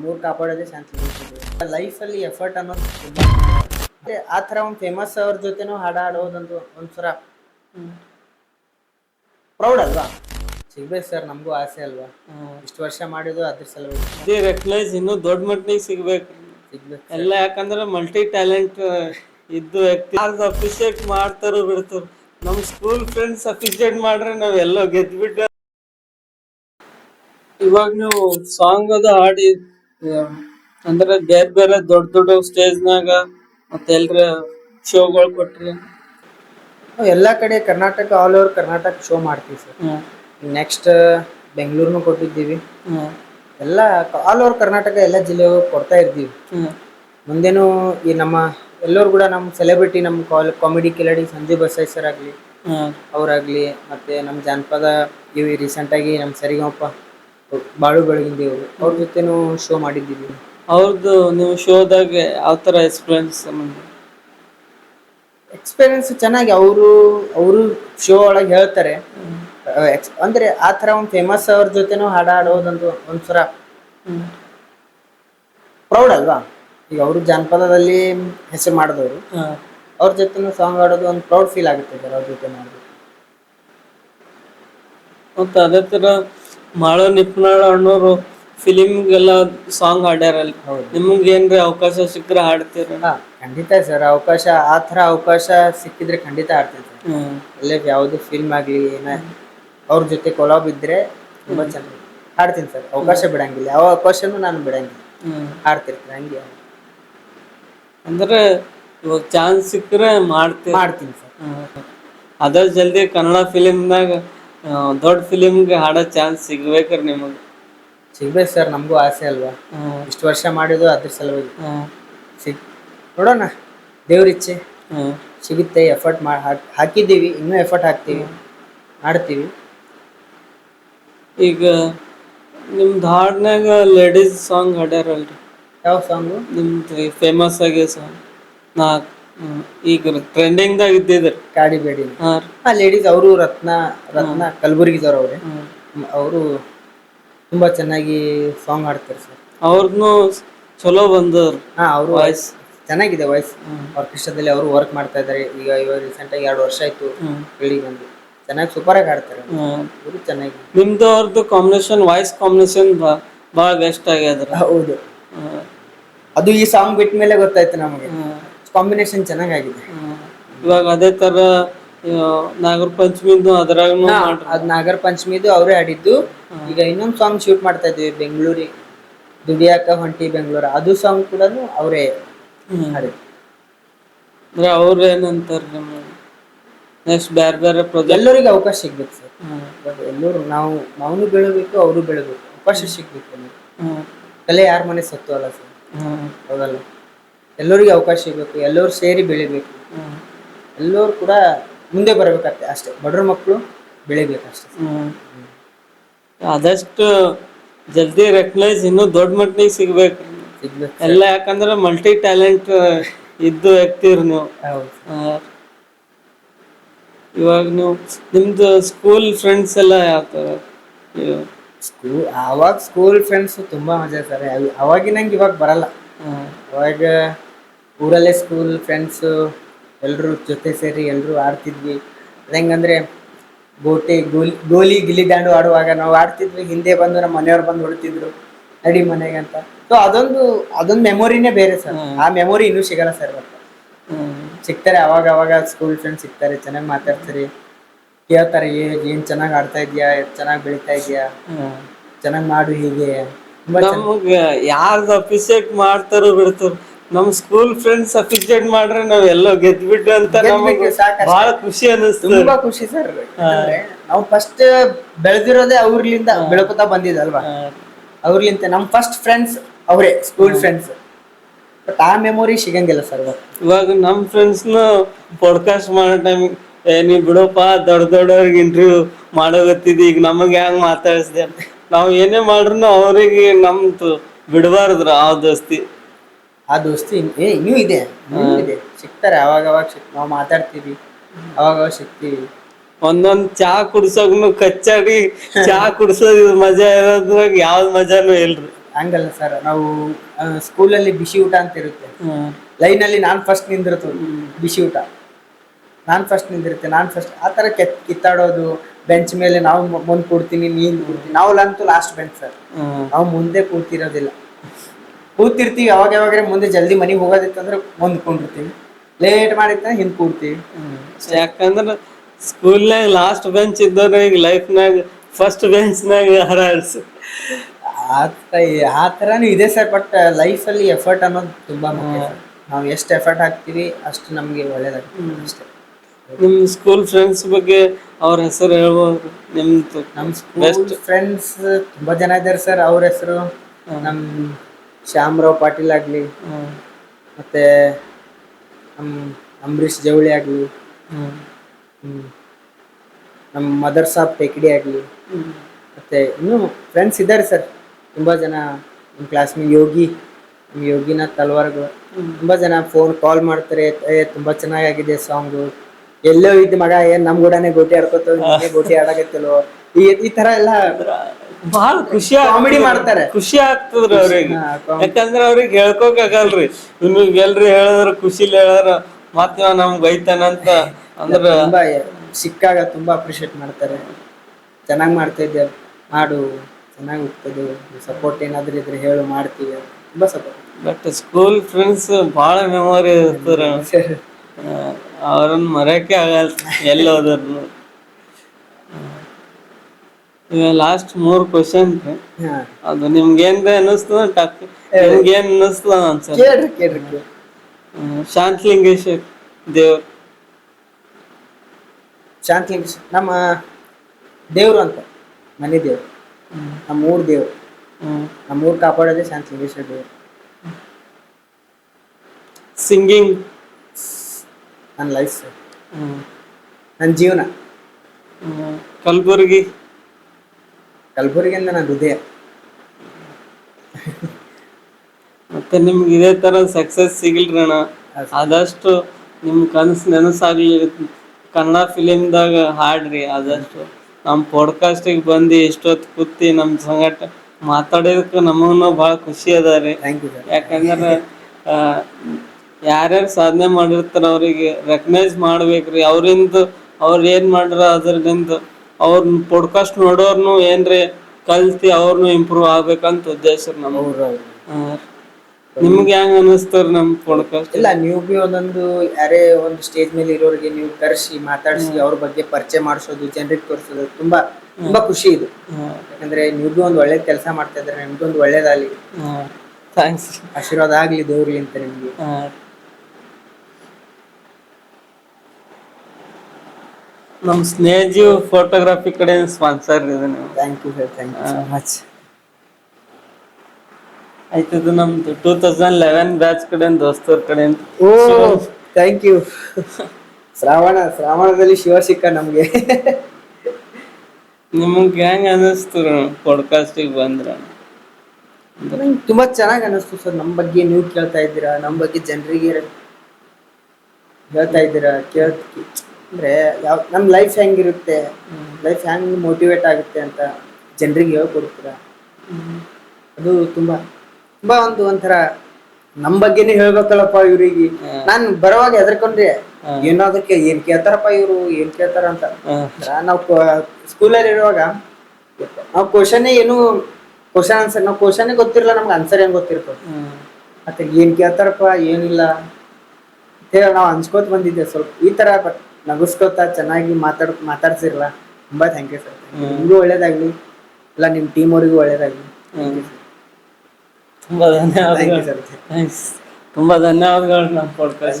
ನಮ್ಮೂರು ಕಾಪಾಡೋದೇ ಶಾಂತಿ. ಲೈಫಲ್ಲಿ ಎಫರ್ಟ್ ಅನ್ನೋದು ತುಂಬ ಆ ಥರ ಒಂದು ಫೇಮಸ್ ಅವ್ರ ಜೊತೆನೂ ಹಾಡ ಹಾಡೋದೊಂದು ಒಂಥರ ಪ್ರೌಡ್ ಅಲ್ವಾ? ಸಿಗ್ಬೇಕು ಸರ್ ನಮಗೂ ಆಸೆ ಅಲ್ವಾ? ಇಷ್ಟು ವರ್ಷ ಮಾಡಿದ್ದು ಅದ್ರ ಸಲುವಾಗಿ. ರೆಕಗ್ನೈಸ್ ಇನ್ನೂ ದೊಡ್ಡ ಮಟ್ಟಿಗೆ ಸಿಗ್ಬೇಕು. ಎಲ್ಲ ಯಾಕಂದ್ರೆ ಮಲ್ಟಿ ಟ್ಯಾಲೆಂಟ್ ಇದ್ದು ವ್ಯಕ್ತಿ ಯಾರ್ದು ಅಪ್ರಿಶಿಯೇಟ್ ಮಾಡ್ತಾರೋ ಬಿಡ್ತಾರೆ ನಮ್ಮ ಸ್ಕೂಲ್ ಫ್ರೆಂಡ್ಸ್ ಅಪ್ರಿಶಿಯೇಟ್ ಮಾಡ್ರೆ ನಾವ್ ಎಲ್ಲೋ ಗೆದ್ಬಿಟ್ಟು. ಇವಾಗ ನೀವು ಸಾಂಗ್ ಅದು ಹಾಡಿ ಅಂದ್ರೆ ಬೇರೆ ಬೇರೆ ದೊಡ್ಡ ದೊಡ್ಡ ಸ್ಟೇಜ್ನಾಗ ಮತ್ತೆ ಎಲ್ರ ಶೋಗಳು ಕೊಟ್ರಿ. ಎಲ್ಲಾ ಕಡೆ Karnataka all over Karnataka show ಮಾಡ್ತೀವಿ ಸರ್ ನೆಕ್ಸ್ಟ್ ಬೆಂಗಳೂರ್ನು ಕೊಟ್ಟಿದ್ದೀವಿ. ಎಲ್ಲ ಆಲ್ ಓವರ್ ಕರ್ನಾಟಕ ಎಲ್ಲ ಜಿಲ್ಲೆಗೂ ಕೊಡ್ತಾ ಇರ್ತೀವಿ. ಮುಂದೇನು ಈ ನಮ್ಮ ಎಲ್ಲರೂ ಕೂಡ ನಮ್ಮ ಸೆಲೆಬ್ರಿಟಿ ನಮ್ಮ ಕಾಲ್ ಕಾಮಿಡಿ ಕಿಲಾಡಿ ಸಂಜೀವ್ ಬಸಾಯ್ ಸರ್ ಆಗಲಿ ಅವರಾಗಲಿ ಮತ್ತು ನಮ್ಮ ಜಾನಪದ ಇವು ರೀಸೆಂಟಾಗಿ ನಮ್ಮ ಸರಿಗಮಪ್ಪ ಬಾಳು ಬೆಳಗಿಂದಿ ಅವರು ಅವ್ರ ಜೊತೆನೂ ಶೋ ಮಾಡಿದ್ದೀವಿ ಅವ್ರದ್ದು ನೀವು ಶೋದಾಗ ಯಾವ ಥರ ಎಕ್ಸ್ಪೀರಿಯನ್ಸ್ ಎಕ್ಸ್ಪೀರಿಯನ್ಸ್ ಚೆನ್ನಾಗಿ ಅವರು ಅವರು ಶೋ ಒಳಗೆ ಹೇಳ್ತಾರೆ. ಎಕ್ಸ್ ಅಂದ್ರೆ ಆ ಥರ ಒಂದು ಫೇಮಸ್ ಅವ್ರ ಜೊತೆನೂ ಹಾಡು ಹಾಡೋದೊಂದು ಒಂಥರ ಪ್ರೌಡ್ ಅಲ್ವಾ? ಈಗ ಅವರು ಜಾನಪದದಲ್ಲಿ ಹೆಸರು ಮಾಡಿದವರು. ಅವ್ರ ಜೊತೆನೂ ಸಾಂಗ್ ಹಾಡೋದು ಒಂದು ಪ್ರೌಡ್ ಫೀಲ್ ಆಗುತ್ತೆ ಅವ್ರ ಜೊತೆ ಮಾಡೋದು ಮತ್ತು ಅದೇ ತರ ಮಾಳೋ ನಿಪ್ನಾಳ್ ಅಣ್ಣವ್ರು ಫಿಲಿಮ್ಗೆಲ್ಲ ಸಾಂಗ್ ಹಾಡ್ಯಾರಲ್ಲ. ಹೌದು. ನಿಮ್ಗೆ ಏನ್ರಿ ಅವಕಾಶ ಸಿಕ್ಕರೆ ಹಾಡ್ತೀರ? ಹಾ ಖಂಡಿತ ಸರ್. ಅವಕಾಶ ಆ ಥರ ಅವಕಾಶ ಸಿಕ್ಕಿದ್ರೆ ಖಂಡಿತ ಆಡ್ತೀನಿ ಸರ್. ಹ್ಮ್. ಅಲ್ಲೇ ಯಾವುದೇ ಫಿಲ್ಮ್ ಆಗಲಿ ಏನ ಅವ್ರ ಜೊತೆ ಕೊಲಾಬ್ ಇದ್ರೆ ತುಂಬಾ ಚೆನ್ನಾಗಿ ಹಾಡ್ತೀನಿ ಸರ್. ಅವಕಾಶ ಬಿಡಂಗಿಲ್ಲ. ಯಾವ ಅವಕಾಶನೂ ನಾನು ಬಿಡಂಗಿಲ್ಲ. ಹ್ಮ್. ಹಾಡ್ತಿರ್ತೀನಿ ಹಂಗೆ. ಅಂದ್ರೆ ಇವಾಗ ಚಾನ್ಸ್ ಸಿಕ್ಕರೆ ಮಾಡ್ತೀನಿ ಮಾಡ್ತೀನಿ ಸರ್. ಹ್ಮ್. ಅದ್ರ ಜಲ್ದಿ ಕನ್ನಡ ಫಿಲಿಮ್ನಾಗ ದೊಡ್ಡ ಫಿಲಿಮ್ಗೆ ಹಾಡೋ ಚಾನ್ಸ್ ಸಿಗ್ಬೇಕ್ರಿ ನಿಮಗೆ. ಸಿಗ್ಬೇಕು ಸರ್ ನಮಗೂ ಆಸೆ ಅಲ್ವಾ? ಇಷ್ಟು ವರ್ಷ ಮಾಡಿದ್ದು ಅದ್ರ ಸಲುವಾಗಿ. ಸಿಗ್ ನೋಡೋಣ. ದೇವ್ರಿಚ್ಛೆ ಸಿಗುತ್ತೆ ಎಫರ್ಟ್ ಮಾಡಿ ಹಾಕಿ ಹಾಕಿದ್ದೀವಿ ಇನ್ನೂ ಎಫರ್ಟ್ ಹಾಕ್ತೀವಿ. ಮಾಡ್ತೀವಿ. ಈಗ ನಿಮ್ದು ಹಾಡ್ನಾಗ ಲೇಡೀಸ್ ಸಾಂಗ್ ಹಾಡ್ಯಾರಲ್ರಿ? ಯಾವ ಸಾಂಗು ನಿಮ್ದು ಫೇಮಸ್ ಆಗಿ ಸಾಂಗ್ ನಾ ಹ್ಮ್. ಈಗ ಟ್ರೆಂಡಿಂಗ್ದಾಗ ಇದ್ದಿದ್ರಿ ಕಾಡಿ ಬೇಡಿ ಹಾ. ಆ ಲೇಡೀಸ್ ಅವರು ರತ್ನ ರತ್ನ ಕಲಬುರ್ಗಿದವ್ರು ಅವರೇ. ಅವರು ತುಂಬಾ ಚೆನ್ನಾಗಿ ಸಾಂಗ್ ಹಾಡ್ತಾರೆ ಸರ್. ಅವ್ರದ್ದು ಚಲೋ ಬಂದರು ಹಾ ಅವರು ವಾಯ್ಸ್ ಚೆನ್ನಾಗಿದೆ ವಾಯ್ಸ್. ಆರ್ಕೆಸ್ಟ್ರಾದಲ್ಲಿ ಅವರು ವರ್ಕ್ ಮಾಡ್ತಾ ಇದ್ದಾರೆ. ಈಗ ಇವಾಗ ರೀಸೆಂಟ್ ಆಗಿ ಎರಡು ವರ್ಷ ಆಯ್ತು. ಫೀಲ್ಡಿಗೆ ಬಂದು ಚೆನ್ನಾಗಿ ಸೂಪರ್ ಆಗಿ ಹಾಡ್ತಾರೆ. ಅವರು ಚೆನ್ನಾಗಿ. ನಿಮ್ದು ಅವ್ರದ್ದು ಕಾಂಬಿನೇಷನ್ ವಾಯ್ಸ್ ಕಾಂಬಿನೇಷನ್ ಭಾಳ ಬೆಸ್ಟ್ ಆಗ್ಯದ್ರಿ ಹೌದು. ಅದು ಈ ಸಾಂಗ್ ಬಿಟ್ಟ ಮೇಲೆ ಗೊತ್ತಾಯ್ತು ನಮಗೆ. ಕಾಂಬಿನೇಷನ್ ಚೆನ್ನಾಗಿದೆ ಹ್ಮ್. ಇವಾಗ ಅದೇ ತರ ನಾಗರ ಪಂಚಮಿದು ಅದ್ರಾಗ ಅದ್ ನಾಗರ ಪಂಚಮಿದು ಅವರೇ ಆಡಿದ್ದು. ಈಗ ಇನ್ನೊಂದು ಸಾಂಗ್ ಶೂಟ್ ಮಾಡ್ತಾ ಇದ್ವಿ ಬೆಂಗಳೂರಿ ದುಡಿಯಾಕ ಹೊಂಟಿ ಬೆಂಗಳೂರು. ಅದು ಸಾಂಗ್ ಕೂಡ ಅವರೇ ಅಂದ್ರೆ ಅವ್ರ ಏನಂತಾರ ನೆಕ್ಸ್ಟ್ ಬೇರೆ ಬೇರೆ ಪ್ರಾಜೆಕ್ಟ್ ಎಲ್ಲರಿಗೆ ಅವಕಾಶ ಸಿಗ್ಬೇಕು ಸರ್. ಎಲ್ಲರೂ ನಾವು ನಾವು ಬೆಳಬೇಕು ಅವರು ಬೆಳಬೇಕು. ಅವಕಾಶ ಸಿಗ್ಬೇಕು. ಕಲೆ ಯಾರ ಮನೆ ಸತ್ತು ಅಲ್ಲ ಸರ್. ಹೌದಲ್ಲ? ಎಲ್ಲರಿಗೂ ಅವಕಾಶ ಸಿಗಬೇಕು ಎಲ್ಲರೂ ಸೇರಿ ಬೆಳಿಬೇಕು. ಎಲ್ಲರೂ ಕೂಡ ಮುಂದೆ ಬರಬೇಕಾಗ್ತದೆ ಅಷ್ಟೇ. ಬಡ್ರ ಮಕ್ಕಳು ಬೆಳಿಬೇಕಷ್ಟೇ. ಆದಷ್ಟು ಜಲ್ದಿ ರೆಕಗ್ನೈಸ್ ಇನ್ನೂ ದೊಡ್ಡ ಮಟ್ಟಿಗೆ ಸಿಗ್ಬೇಕು. ಎಲ್ಲ ಯಾಕಂದ್ರೆ ಮಲ್ಟಿ ಟ್ಯಾಲೆಂಟ್ ಇದ್ದು ವ್ಯಕ್ತಿರು ನೀವು. ಇವಾಗ ನೀವು ನಿಮ್ದು ಸ್ಕೂಲ್ ಫ್ರೆಂಡ್ಸ್ ಎಲ್ಲ ಯಾವ ಥರ ಸ್ಕೂಲ್ ಆವಾಗ ಸ್ಕೂಲ್ ಫ್ರೆಂಡ್ಸ್ ತುಂಬಾ ಮಜಾ ಸರ್. ಅವಾಗಿನಂಗೆ ಇವಾಗ ಬರಲ್ಲ. ಅವಾಗ ಊರಲ್ಲೇ ಸ್ಕೂಲ್ ಫ್ರೆಂಡ್ಸು ಎಲ್ಲರೂ ಜೊತೆ ಸೇರಿ ಎಲ್ಲರೂ ಆಡ್ತಿದ್ವಿ. ಅದು ಹೆಂಗಂದ್ರೆ ಗೋಟಿ ಗೋಲಿ ಗೋಲಿ ಗಿಲ್ಲಿ ದಾಂಡು ಆಡುವಾಗ ನಾವು ಆಡ್ತಿದ್ವಿ ಹಿಂದೆ ಬಂದು ನಮ್ಮ ಮನೆಯವ್ರು ಬಂದು ಹೊಡ್ತಿದ್ರು ಅಡಿ ಮನೆಗೆ ಅಂತ. ಸೊ ಅದೊಂದು ಅದೊಂದು ಮೆಮೊರಿನೇ ಬೇರೆ ಸರ್. ಆ ಮೆಮೊರಿ ಇನ್ನೂ ಸಿಗಲ್ಲ ಸರ್. ಸಿಗ್ತಾರೆ ಅವಾಗ ಅವಾಗ ಸ್ಕೂಲ್ ಫ್ರೆಂಡ್ಸ್ ಸಿಗ್ತಾರೆ ಚೆನ್ನಾಗಿ ಮಾತಾಡ್ತಾರೆ. ಕೇಳ್ತಾರೆ ಏನು ಚೆನ್ನಾಗಿ ಆಡ್ತಾ ಇದೆಯಾ? ಚೆನ್ನಾಗಿ ಬೆಳಿತಾ ಇದೆಯಾ? ಚೆನ್ನಾಗಿ ಮಾಡು ಹೀಗೆ. ನಮಗ ಯಾರ್ದು ಅಪ್ರಿಸಿಯೇಟ್ ಮಾಡ್ತಾರೋ ಬಿಡ್ತಾರ ನಮ್ ಸ್ಕೂಲ್ ಫ್ರೆಂಡ್ಸ್ ಅಪ್ರಿಸಿಯೇಟ್ ಮಾಡ್ರೆ ನಾವ್ ಎಲ್ಲೋ ಗೆದ್ಬಿಟ್ಟು ಅಂತ ನಮಗ. ಬಹಳ ಖುಷಿ ಅನಿಸ್ತದೆ ತುಂಬಾ ಖುಷಿ ಸರ್ ನಾವು ಫಸ್ಟ್ ಬೆಳೆದಿರೋದೇ ಅವ್ರಲಿಂದ ಬೆಳಕುತ್ತಾ ಬಂದಿದ್ದಲ್ವಾ? ಅವ್ರಲಿಂದ ನಮ್ ಫಸ್ಟ್ ಫ್ರೆಂಡ್ಸ್ ಅವರೇ ಸ್ಕೂಲ್ ಫ್ರೆಂಡ್ಸ್ ಬಟ್ ಆ ಮೆಮೊರಿ ಸಿಗಂಗಿಲ್ಲ ಸರ್ ಇವಾಗ. ನಮ್ ಫ್ರೆಂಡ್ಸ್ನ ಪಾಡ್ಕಾಸ್ಟ್ ಮಾಡೋ ಟೈಮ್ ಏ ನೀ ಬಿಡಪ್ಪ ದೊಡ್ಡ ದೊಡ್ಡವ್ರಿಗೆ ಇಂಟರ್ವ್ಯೂ ಮಾಡೋಗತ್ತಿದ್ ಈಗ ನಮಗೆ ಹೆಂಗ್ ಮಾತಾಡಿಸ್ದೆ? ನಾವ್ ಏನೇ ಮಾಡ್ರು ಅವ್ರಿಗೆ ನಮ್ದು ಬಿಡಬಾರದ್ರ ಆ ದೋಸ್ತಿ. ಆ ದೋಸ್ತಿ ಏ ಇನ್ನೂ ಇದೆ ಇನ್ನೂ ಇದೆ. ಸಿಗ್ತಾರೆ ಅವಾಗ ಅವಾಗ ಸಿಕ್ ನಾವು ಮಾತಾಡ್ತೀವಿ. ಅವಾಗ ಅವಾಗ ಸಿಗ್ತೀವಿ ಒಂದೊಂದ್ ಚಾ ಕುಡ್ಸೋಗ್ನು ಕಚ್ಚಾಡಿ ಚಾ ಕುಡ್ಸೋದ್ ಮಜಾ ಇರೋದ್ರಾಗ ಯಾವ್ದ್ ಮಜಾನು ಇಲ್ರಿ. ಹಂಗಲ್ಲ ಸರ್ ನಾವು ಸ್ಕೂಲ್ ಅಲ್ಲಿ ಬಿಸಿ ಊಟ ಅಂತ ಇರುತ್ತೆ. ಲೈನ್ ಅಲ್ಲಿ ನಾನು ಫಸ್ಟ್ ನಿಂದಿರ್ತು ಬಿಸಿ ಊಟ. ನಾನು ಫಸ್ಟ್ ನಿಂದಿರುತ್ತೆ ನಾನು ಫಸ್ಟ್ ಆ ಥರ ಕೆತ್ ಕಿತ್ತಾಡೋದು ಬೆಂಚ್ ಮೇಲೆ ನಾವು ಮುಂದೆ ಕೂಡ್ತೀನಿ ನೀನ್ ಕೂಡ್ತೀನಿ. ನಾವು ಅಂತೂ ಲಾಸ್ಟ್ ಬೆಂಚ್ ಸರ್ ನಾವು ಮುಂದೆ ಕೂತಿರೋದಿಲ್ಲ. ಕೂತಿರ್ತೀವಿ ಯಾವಾಗ ಯಾವಾಗ ಮುಂದೆ ಜಲ್ದಿ ಮನೆಗೆ ಹೋಗೋದಿತ್ತಂದ್ರೆ ಮುಂದೆ ಕುಂಡಿರ್ತೀವಿ ಲೇಟ್ ಮಾಡಿತ್ತ ಹಿಂದೆ ಕೂಡ್ತೀವಿ. ಯಾಕಂದ್ರೆ ಸ್ಕೂಲ್ನಾಗ ಲಾಸ್ಟ್ ಬೆಂಚ್ ಇದ್ದವ್ರ ಈಗ ಲೈಫ್ನಾಗ ಫಸ್ಟ್ ಬೆಂಚ್ನಾಗ ಹರಾಡ್ಸ್ ಆ ಥರ ಆ ಥರನೂ ಇದೆ ಸರ್ ಬಟ್ ಲೈಫಲ್ಲಿ ಎಫರ್ಟ್ ಅನ್ನೋದು ತುಂಬ ಮುಖ್ಯ ನಾವು ಎಷ್ಟು ಎಫರ್ಟ್ ಹಾಕ್ತೀವಿ ಅಷ್ಟು ನಮಗೆ ಒಳ್ಳೇದಾಗ್ತದೆ ಅಷ್ಟೇ. ನಿಮ್ ಸ್ಕೂಲ್ ಫ್ರೆಂಡ್ಸ್ ಬಗ್ಗೆ ಅವ್ರ ಹೆಸರು ಹೇಳ್ಬೋದು ನಿಮ್ದು ನಮ್ಮ ಸ್ಕೂಲ್ ಫ್ರೆಂಡ್ಸ್ ತುಂಬಾ ಜನ ಇದ್ದಾರೆ ಸರ್ ಅವ್ರ ಹೆಸರು ನಮ್ಮ ಶ್ಯಾಮರಾವ್ ಪಾಟೀಲ್ ಆಗಲಿ ಮತ್ತೆ ನಮ್ಮ ಅಂಬರೀಷ್ ಜವಳಿ ಆಗಲಿ ನಮ್ಮ ಮದರ್ ಸಾಬ್ ಟೆಕ್ಡಿ ಆಗಲಿ ಮತ್ತೆ ಇನ್ನೂ ಫ್ರೆಂಡ್ಸ್ ಇದ್ದಾರೆ ಸರ್ ತುಂಬ ಜನ ನಮ್ಮ ಕ್ಲಾಸ್ನ ಯೋಗಿ ನಮ್ಮ ಯೋಗಿನಾಥ್ ತಲ್ವಾರ್ಗಳು. ತುಂಬ ಜನ ಫೋನ್ ಕಾಲ್ ಮಾಡ್ತಾರೆ. ಏ ತುಂಬ ಚೆನ್ನಾಗಿದೆ ಸಾಂಗು ಎಲ್ಲೋ ಇದ್ದ ಮಗ ಏನ್ ನಮ್ ಕೂಡನೇ ಗೋಟಿ ಆಡ್ಕೋತೇ ಗೋಟಿ ಆಡಕತ್ತಲ್ವೋ? ಈ ಈ ತರ ಎಲ್ಲ ಬಹಳ ಖುಷಿ ಕಾಮಿಡಿ ಮಾಡ್ತಾರೆ. ಖುಷಿ ಆಗ್ತದ್ರಿ ಅವ್ರಿಗೆ. ಯಾಕಂದ್ರೆ ಅವ್ರಿಗೆ ಹೇಳ್ಕೋಕ್ ಆಗಲ್ರಿ. ನಿಮ್ಗೆ ಎಲ್ರಿ ಹೇಳಿದ್ರ ಖುಷಿಲಿ ಹೇಳಿದ್ರು ಮತ್ತ ನಮ್ ನಮ್ಗ್ ಬೈತಾನಂತ ಅಂದ್ರ ತುಂಬಾ ಸಿಕ್ಕಾಗ ತುಂಬಾ ಅಪ್ರಿಶಿಯೇಟ್ ಮಾಡ್ತಾರೆ. ಚೆನ್ನಾಗಿ ಮಾಡ್ತಾ ಇದ್ದೆ. ಮಾಡು ಚೆನ್ನಾಗಿ ಹೋಗ್ತದೆ. ಸಪೋರ್ಟ್ ಏನಾದ್ರು ಇದ್ರೆ ಹೇಳು ಮಾಡ್ತೀವಿ ತುಂಬಾ ಸಪೋರ್ಟ್ ಬಟ್ ಸ್ಕೂಲ್ ಫ್ರೆಂಡ್ಸ್ ಬಹಳ ಮೆಮೊರಿ ಇರ್ತಾರ ಅವ್ರನ್ನ ಮರೆಯೋಕ್ಕೆ ಆಗಲ್ಲ ಎಲ್ಲಿ ಹೋದ್ರು ಈಗ ಲಾಸ್ಟ್ ಮೂರ್ ಕ್ವಶನ್ ಅದು ನಿಮ್ಗೆ ಏನ್ ಅನ್ನಿಸ್ತು ನಿಮ್ಗೆ ಏನ್ ಅನ್ನಿಸ್ತು ಅನ್ಸರ್ ಶಾಂತಲಿಂಗೇಶ್ವರ್ ದೇವ್ರ. ಶಾಂತಲಿಂಗ ನಮ್ಮ ದೇವ್ರು ಅಂತ ಮನೆ ದೇವ್ರು. ನಮ್ಮ ಊರ್ ದೇವ್ರು. ನಮ್ಮ ಊರ್ ಕಾಪಾಡೋದೇ ಶಾಂತಲಿಂಗೇಶ್ವರ ದೇವ್ರು. ಸಿಂಗಿಂಗ್. ನನ್ನ ಲೈಫ್ ನನ್ನ ಜೀವನ. ಕಲಬುರಗಿ ಕಲಬುರಗಿ. ಅಂದ್ರೆ ನನ್ನ ಹೃದಯ ಮತ್ತೆ ನಿಮ್ಗೆ ಇದೇ ತರ ಸಕ್ಸಸ್ ಸಿಗಲ್ರಣ ಆದಷ್ಟು ನಿಮ್ ಕನಸು ನೆನಸಾಗ್ಲಿ. ಕನ್ನಡ ಫಿಲಿಮ್ದಾಗ ಹಾಡ್ರಿ ಆದಷ್ಟು. ನಮ್ಮ ಪಾಡ್ಕಾಸ್ಟಿಗೆ ಬಂದು ಎಷ್ಟೊತ್ತು ಕೂತಿ ನಮ್ಮ ಸಂಗಟ ಮಾತಾಡೋದಕ್ಕೆ ನಮಗೂ ಭಾಳ ಖುಷಿ ಅದ ರೀ. ಯಾಕಂದ್ರೆ ಯಾರ್ಯಾರು ಸಾಧನೆ ಮಾಡಿರ್ತಾರ ಅವರಿಗೆ ರೆಕಗ್ನೈಸ್ ಮಾಡ್ಬೇಕ್ರಿ. ಅವರಿಂದ ಅವ್ರು ಏನ್ ಮಾಡ್ರ ಅದರಿಂದ ಅವ್ರ ಪೊಡ್ಕಾಸ್ಟ್ ನೋಡೋರ್ನು ಏನ್ರಿ ಕಲ್ತಿ ಅವ್ರನ್ನು ಇಂಪ್ರೂವ್ ಆಗ್ಬೇಕಂತ ಉದ್ದೇಶ ನಮ್ಮ ನಿಮ್ಗೆ ಹೆಂಗ್ ಅನಿಸ್ತಾರ ನಮ್ ಪಾಡ್ಕಾಸ್ಟ್ ಇಲ್ಲ ನೀವು ಬಿ ಒಂದೊಂದು ಯಾರೇ ಒಂದು ಸ್ಟೇಜ್ ಮೇಲೆ ಇರೋರಿಗೆ ನೀವು ಕರೆಸಿ ಮಾತಾಡಿಸಿ ಅವ್ರ ಬಗ್ಗೆ ಪರಿಚಯ ಮಾಡಿಸೋದು ಜನರಿಗೆ ತೋರಿಸೋದು ತುಂಬಾ ತುಂಬಾ ಖುಷಿ ಇದು. ಯಾಕಂದ್ರೆ ನೀವು ಬಿ ಒಂದು ಒಳ್ಳೆ ಕೆಲಸ ಮಾಡ್ತಾ ಇದ್ರೆ ನಿಮ್ಗೊಂದು ಒಳ್ಳೇದಾಗ್ಲಿ. ಥ್ಯಾಂಕ್ಸ್ ಆಶೀರ್ವಾದ ಆಗ್ಲಿ ದೇವ್ರಿಗೆ ಅಂತ ನಿಮ್ಗೆ. ನಮ್ ಸ್ನೇಹಜಿ ಫೋಟೋಗ್ರಫಿ ಕಡೆ ಸ್ಪಾನ್ಸರ್ ಇದೆ ನೀವು. Thank you sir thank you so much ಆಯ್ತು ಇದು ನಮ್ದು ಟೂ ತೌಸಂಡ್ ಲೆವೆನ್ ಬ್ಯಾಚ್ ಕಡೆ ದೋಸ್ತರ ಕಡೆ ಓ ಥ್ಯಾಂಕ್ ಯು ಶ್ರಾವಣ ಶ್ರಾವಣದಲ್ಲಿ ಶಿವ ಸಿಕ್ಕ ನಮ್ಗೆ. ನಿಮಗೆ ಹೆಂಗ್ ಅನಿಸ್ತು ಪಾಡ್ಕಾಸ್ಟಿಗೆ ಬಂದ್ರ? ತುಂಬಾ ಚೆನ್ನಾಗಿ ಅನಿಸ್ತು ಸರ್ ನಮ್ಮ ಬಗ್ಗೆ ನೀವು ಕೇಳ್ತಾ ಇದ್ದೀರಾ? ನಮ್ಮ ಬಗ್ಗೆ ಜನರಿಗೆ ಹೇಳ್ತಾ ಇದ್ದೀರಾ? ಕೇಳ್ ಅಂದ್ರೆ ಯಾವ ನಮ್ಮ ಲೈಫ್ ಹೆಂಗಿರುತ್ತೆ? ಲೈಫ್ ಹೆಂಗ್ ಮೋಟಿವೇಟ್ ಆಗುತ್ತೆ ಅಂತ ಜನರಿಗೆ ಹೇಳ್ಕೊಡ್ತೀರಾ? ಅದು ತುಂಬಾ ತುಂಬಾ ಒಂದು ಒಂಥರ ನಮ್ಮ ಬಗ್ಗೆನೇ ಹೇಳ್ಬೇಕಲ್ಲಪ್ಪ ಇವ್ರಿಗೆ. ನಾನು ಬರೋವಾಗ ಹೆದರ್ಕೊಂಡ್ರೆ ಏನೋ ಅದಕ್ಕೆ ಏನ್ ಕೇಳ್ತಾರಪ್ಪ ಇವರು ಏನ್ ಕೇಳ್ತಾರ ಅಂತ. ನಾವು ಸ್ಕೂಲಲ್ಲಿ ಇರುವಾಗ ನಾವು ಕ್ವಶನ್ ಏನು ಕ್ವಶನ್ ಆನ್ಸರ್ ನಾವು ಕ್ವಶನ್ ಗೊತ್ತಿರಲ್ಲ ನಮ್ಗೆ ಆನ್ಸರ್ ಹೆಂಗ್ ಗೊತ್ತಿರ್ತದೆ? ಮತ್ತೆ ಏನ್ ಕೇಳ್ತಾರಪ್ಪ ಏನಿಲ್ಲ. ಅಂತೇಳಿ ನಾವು ಅನ್ಸ್ಕೋತ ಬಂದಿದ್ದೆ ಸ್ವಲ್ಪ ಈ ತರ ಬಟ್ ನಗಸ್ಕೋತ ಚೆನ್ನಾಗಿ ಮಾತಾಡ್ ಮಾತಾಡ್ಸಿರಲ್ಲ ತುಂಬಾ ಥ್ಯಾಂಕ್ ಯು ಸರ್ ನಿಮಗೂ ಒಳ್ಳೇದಾಗ್ಲಿ. ಇಲ್ಲ ನಿಮ್ಮ ಟೀಮ್ ಅವ್ರಿಗೂ ಒಳ್ಳೇದಾಗ್ಲಿ. ತುಂಬಾ ಧನ್ಯವಾದಗಳು. ಥ್ಯಾಂಕ್ಸ್ ತುಂಬಾ ಧನ್ಯವಾದಗಳು ನಮ್ಮ ಪಾಡ್ಕಾಸ್ಟ್